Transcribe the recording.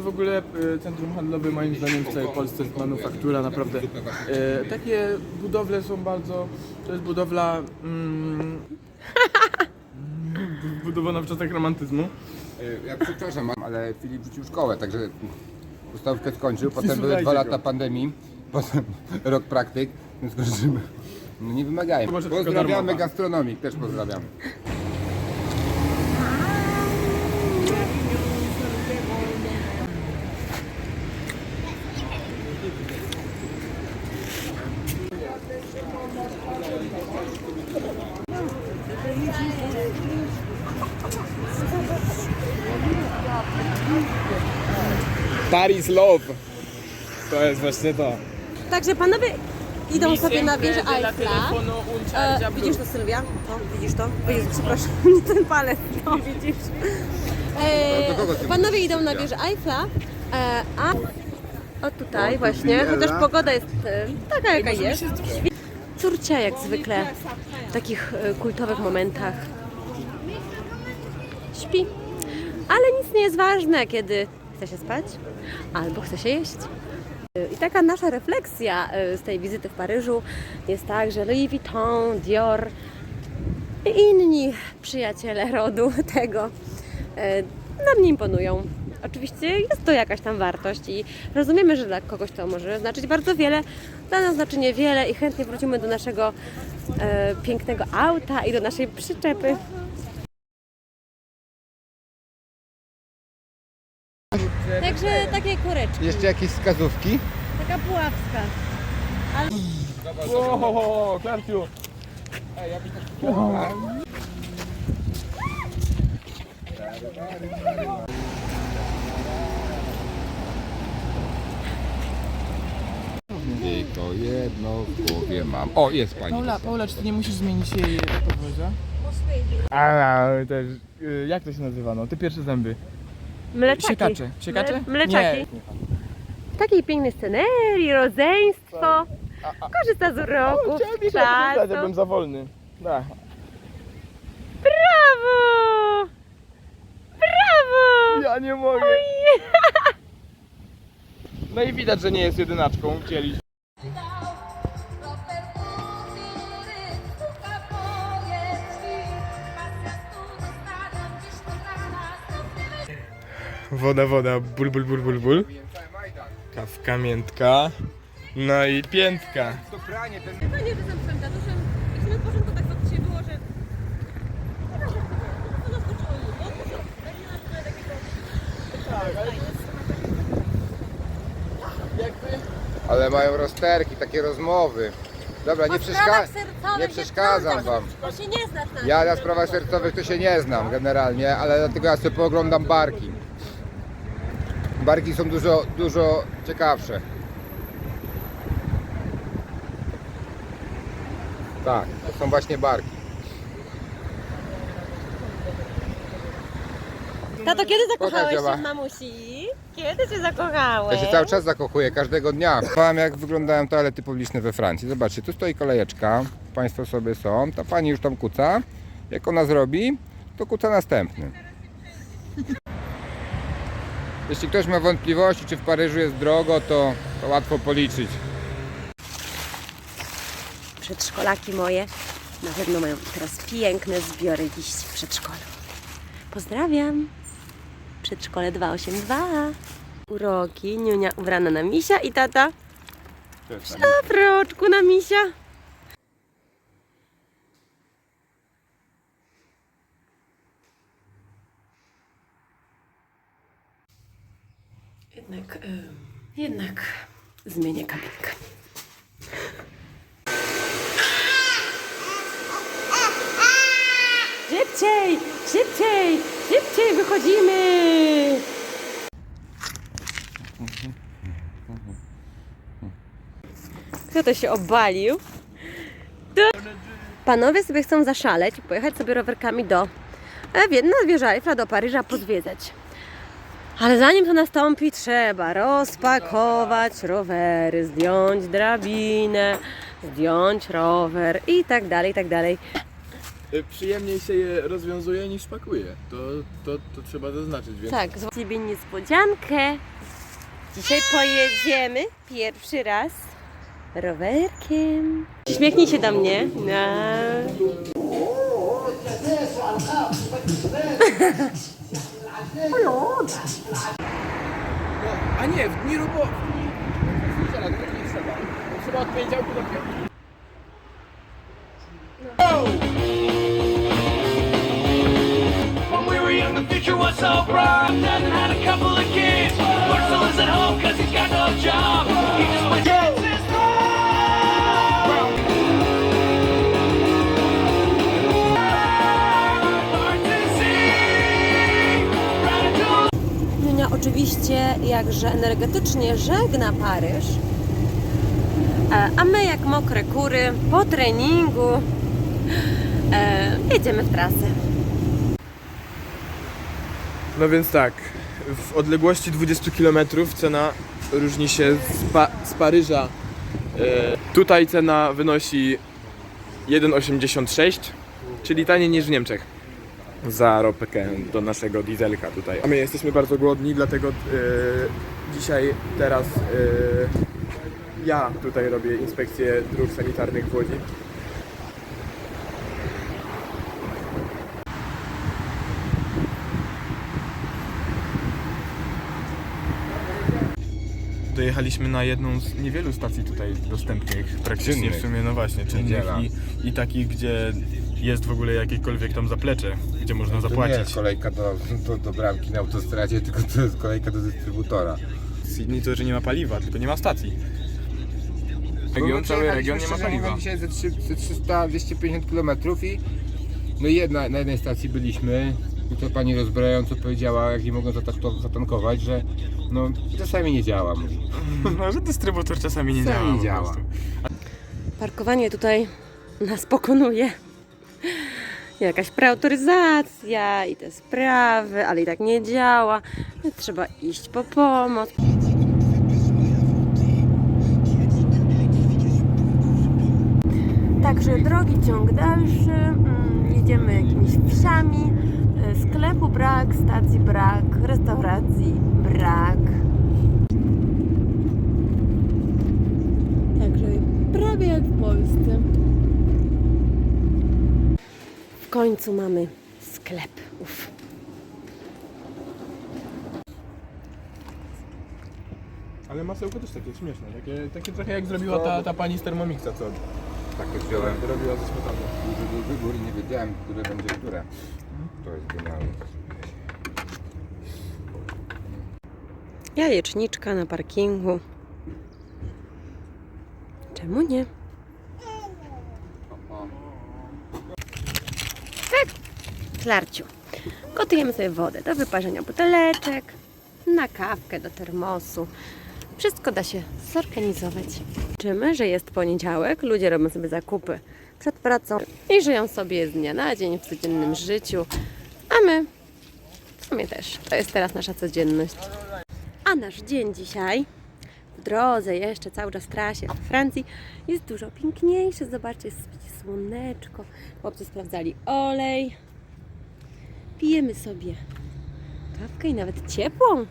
W ogóle e, centrum handlowe moim zdaniem w całej Polsce jest manufaktura, naprawdę. E, takie budowle są bardzo, to jest budowla mm, budowana w czasach romantyzmu. E, Ja przepraszam, ale Filip rzucił szkołę, także ustawkę skończył, potem były dwa go. lata pandemii, potem rok praktyk, więc. No nie tylko Pozdrawiamy gastronomik, też pozdrawiamy. Paris Love. To jest właśnie to. Także panowie idą sobie na wieżę Eiffla. E, widzisz to Sylwia? To, widzisz to? O Jezu, przepraszam, nie ten palec. No, widzisz. E, panowie idą na wieżę Eiffla, e, a o tutaj właśnie, chociaż pogoda jest e, taka jaka jest. Córcia jak zwykle w takich e, kultowych momentach śpi. Ale nic nie jest ważne, kiedy chce się spać albo chce się jeść. I taka nasza refleksja e, z tej wizyty w Paryżu jest tak, że Louis Vuitton, Dior i inni przyjaciele rodu tego e, nam nie imponują. Oczywiście jest to jakaś tam wartość i rozumiemy, że dla kogoś to może znaczyć bardzo wiele, dla nas znaczy niewiele i chętnie wrócimy do naszego e, pięknego auta i do naszej przyczepy. Także takie koreczki, Jeszcze jakieś wskazówki? taka pułapska. O, Klarciu. Tylko jedno w głowie mam. O, jest pani. Paula, Paula, czy ty nie musisz zmienić jej podwozia? A, też, y, jak to się nazywa? No, te pierwsze zęby. Mleczaki. Siekacze. Siekacze? Mle- mleczaki. Nie. W takiej pięknej scenerii, rodzeństwo, korzysta z uroku, O, chciałem napisać, czasu. jakbym za wolny. Da. Brawo! Brawo! Ja nie mogę. No i widać, że nie jest jedynaczką. Chcieli. Woda, woda, ból, ból, ból, ból, ból. Kawka, miętka. No i piętka. To pranie, ten... Fajnie, że sam swoim tatuszem, jak sobie odpoczynku tak było, że... To mnie, bo to Ale mają rozterki, takie rozmowy. Dobra, nie, przeszka... nie przeszkadzam wam. Na Ja na sprawach sercowych to się nie znam generalnie, ale dlatego ja sobie pooglądam barki. Barki są dużo, dużo ciekawsze. Tak, to są właśnie barki. Tato, kiedy zakochałeś Pokaż, się Ewa. w mamusi? Kiedy się zakochałeś? Ja się cały czas zakochuję, każdego dnia. Powiem jak wyglądają toalety publiczne we Francji. Zobaczcie, tu stoi kolejeczka, Państwo sobie są, ta Pani już tam kuca. Jak ona zrobi, to kuca następny. Jeśli ktoś ma wątpliwości, czy w Paryżu jest drogo, to, to łatwo policzyć. Przedszkolaki moje na pewno mają teraz piękne zbiory liści w przedszkolu. Pozdrawiam! Przedszkole 282. Uroki, Niunia ubrana na misia i tata w roczku na misia. Jednak, jednak zmienię kabinkę. Szybciej, szybciej, szybciej wychodzimy! Kto to się obalił? Panowie sobie chcą zaszaleć i pojechać sobie rowerkami do e, wie- na wieżę Eiffla do Paryża pozwiedzać. Ale zanim to nastąpi, trzeba rozpakować rowery, zdjąć drabinę, zdjąć rower i tak dalej, i tak dalej. y, przyjemniej się je rozwiązuje niż pakuje. To, to, to trzeba zaznaczyć, więc Tak, z ciebie niespodziankę. Dzisiaj pojedziemy pierwszy raz rowerkiem. Śmiechnij się do mnie. No. A nie, w dni robocze. tak nie trzeba. Trzeba od poniedziałku do piątku. When we were young, the future was so bright. Dad had a couple of kids. Oczywiście jakże energetycznie żegna Paryż. E, A my jak mokre kury po treningu e, jedziemy w trasę. No więc tak, w odległości 20 km cena różni się z, pa- z Paryża. E, tutaj cena wynosi 1,86, czyli taniej niż w Niemczech za ropę do naszego dieselka tutaj. A my jesteśmy bardzo głodni, dlatego e, dzisiaj, teraz e, ja tutaj robię inspekcję dróg sanitarnych w Łodzi. Dojechaliśmy na jedną z niewielu stacji tutaj dostępnych, praktycznie w Czynnych. sumie, no właśnie, czynnych Niedziela. i, i takich, gdzie jest w ogóle jakiekolwiek tam zaplecze, gdzie można To nie zapłacić. jest kolejka do, do, do bramki na autostradzie, tylko to jest kolejka do dystrybutora. Sydney to, że nie ma paliwa, tylko nie ma stacji. Region, cały region nie ma paliwa. Dzisiaj ze 300-250 km i no jedna, na jednej stacji byliśmy i to pani rozbrajająco powiedziała, jak nie mogą zatankować, że no czasami nie działa. Mówi. No, że dystrybutor czasami nie Czasami działa. nie po działa. prostu. Parkowanie tutaj nas pokonuje. Jakaś preautoryzacja i te sprawy, ale i tak nie działa. Trzeba iść po pomoc. Także drogi ciąg dalszy, mm, jedziemy jakimiś wsiami, e, sklepu brak, stacji brak, restauracji brak. Także prawie jak w Polsce. W końcu mamy sklep. Uf. Ale masełko też takie śmieszne, takie, takie trochę jak zrobiła ta, ta pani z Thermomixa, co Tak to wziąłem robiła ze śmietaną. wybór i nie wiedziałem, które będzie które. To jest genialne. Jajeczniczka na parkingu. Czemu nie? Tak, Klarciu. Gotujemy sobie wodę do wyparzenia buteleczek, na kawkę do termosu. Wszystko da się zorganizować. Czymy, że jest poniedziałek, ludzie robią sobie zakupy przed pracą i żyją sobie z dnia na dzień w codziennym życiu, a my w sumie też. To jest teraz nasza codzienność. A nasz dzień dzisiaj w drodze jeszcze cały czas w trasie w Francji jest dużo piękniejszy. Zobaczcie, jest słoneczko. Chłopcy sprawdzali olej. Pijemy sobie kawkę i nawet ciepłą.